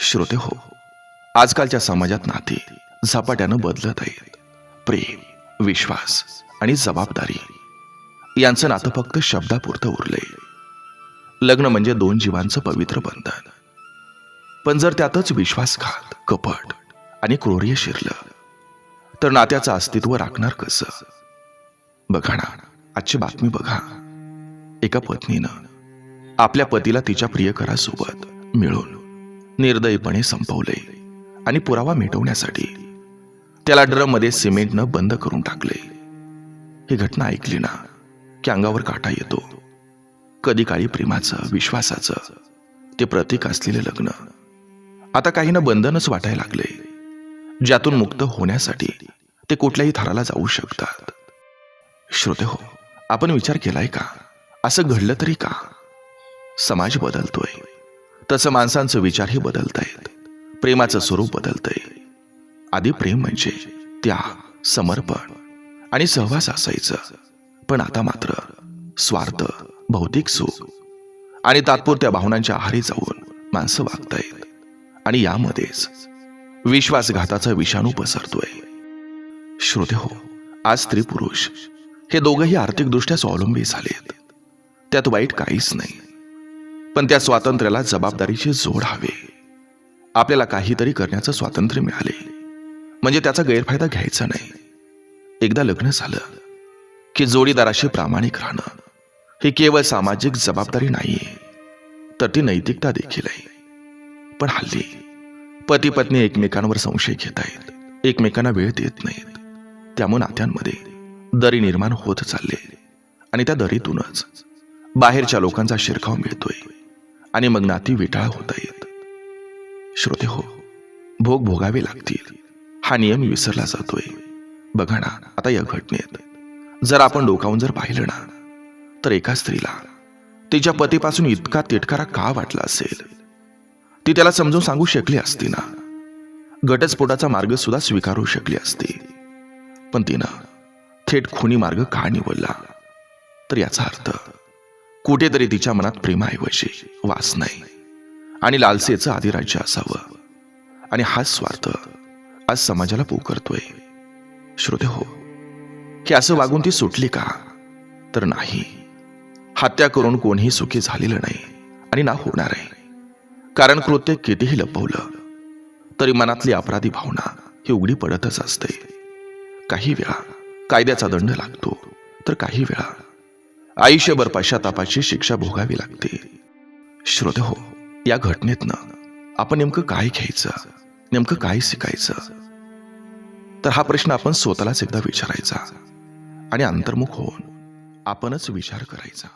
श्रोते हो आजकालच्या समाजात नाते झपाट्यानं बदलत आहेत. प्रेम विश्वास आणि जबाबदारी यांचं नातं फक्त शब्दापुरतं उरलंय. लग्न म्हणजे दोन जीवांचं पवित्र बंधन. पण जर त्यातच विश्वासघात कपट आणि क्रोर्य शिरलं तर नात्याचं अस्तित्व राखणार कसं? बघा ना आजची बातमी बघा. एका पत्नीनं आपल्या पतीला तिच्या प्रियकरासोबत मिळून निर्दयीपणे संपवले आणि पुरावा मिटवण्यासाठी त्याला ड्रममध्ये सिमेंटनं बंद करून टाकले. ही घटना ऐकली ना की अंगावर काटा येतो. कधी काळी प्रेमाचं विश्वासाचं ते प्रतीक असलेले लग्न. आता काहींना बंधनच वाटायला लागले. ज्यातून मुक्त होण्यासाठी ते कुठल्याही थराला जाऊ शकतात. श्रोते हो आपण विचार केलाय का? असं घडलं तरी का? समाज बदलतोय. तसं माणसांचं विचारही बदलत आहेत प्रेमाचं स्वरूप बदलतंय आधी प्रेम म्हणजे त्याग समर्पण आणि सहवास असायचं. पण आता मात्र स्वार्थ भौतिक सुख आणि तात्पुरत्या भावनांच्या आहारी जाऊन माणसं वागतायत आणि यामध्येच विश्वासघाताचा विषाणू पसरतोय. श्रोते हो आज स्त्री पुरुष हे दोघंही आर्थिकदृष्ट्या स्वावलंबी झालेत. त्यात वाईट काहीच नाही. पण त्या स्वातंत्र्याला जबाबदारीची जोड हवे. आपल्याला काहीतरी करण्याचं स्वातंत्र्य मिळाले. म्हणजे त्याचा गैरफायदा घ्यायचा नाही. एकदा लग्न झालं की जोडीदाराशी प्रामाणिक राहणं ही केवळ सामाजिक जबाबदारी नाहीये. तर ती नैतिकता देखील आहे. पण हल्ली पती पत्नी एकमेकांवर संशय घेत आहेत. एकमेकांना वेळ देत नाहीत. त्यामुळे नात्यांमध्ये दरी निर्माण होत चालले आणि त्या दरीतूनच बाहेरच्या लोकांचा शिरकाव मिळतोय. आणि मग नाती विटाळ होता येत. श्रोते हो भोग भोगावे लागतील. हा नियम विसरला जातोय. बघा ना आता या घटनेत. जर आपण डोकावून जर पाहिलं ना तर एका स्त्रीला तिच्या पतीपासून इतका तिटकारा का वाटला असेल? ती त्याला समजून सांगू शकली असती ना. घटस्फोटाचा मार्ग सुद्धा स्वीकारू शकली असती. पण तिनं थेट खुनी मार्ग का निवडला? तर याचा अर्थ कुठेतरी तिच्या मनात प्रेमाऐवजी वास नाही. आणि लालसेचं आधिराज्य असावं. आणि हाच स्वार्थ आज समाजाला पोकरतोय श्रोते हो की असं वागून ती सुटली का? तर नाही. हत्या करून कोणीही सुखी झालेलं नाही आणि ना होणार आहे. कारण कृत्य कितीही लपवलं तरी मनातली अपराधी भावना ही उघडी पडतच असते. काही वेळा कायद्याचा दंड लागतो तर काही वेळा आयुष्यभर पश्चातापाची शिक्षा भोगावी लागते. श्रोते हो या घटनेतनं आपण नेमकं काय घ्यायचं? नेमकं काय शिकायचं? तर हा प्रश्न आपण स्वतःलाच एकदा विचारायचा आणि अंतर्मुख होऊन आपणच विचार करायचा.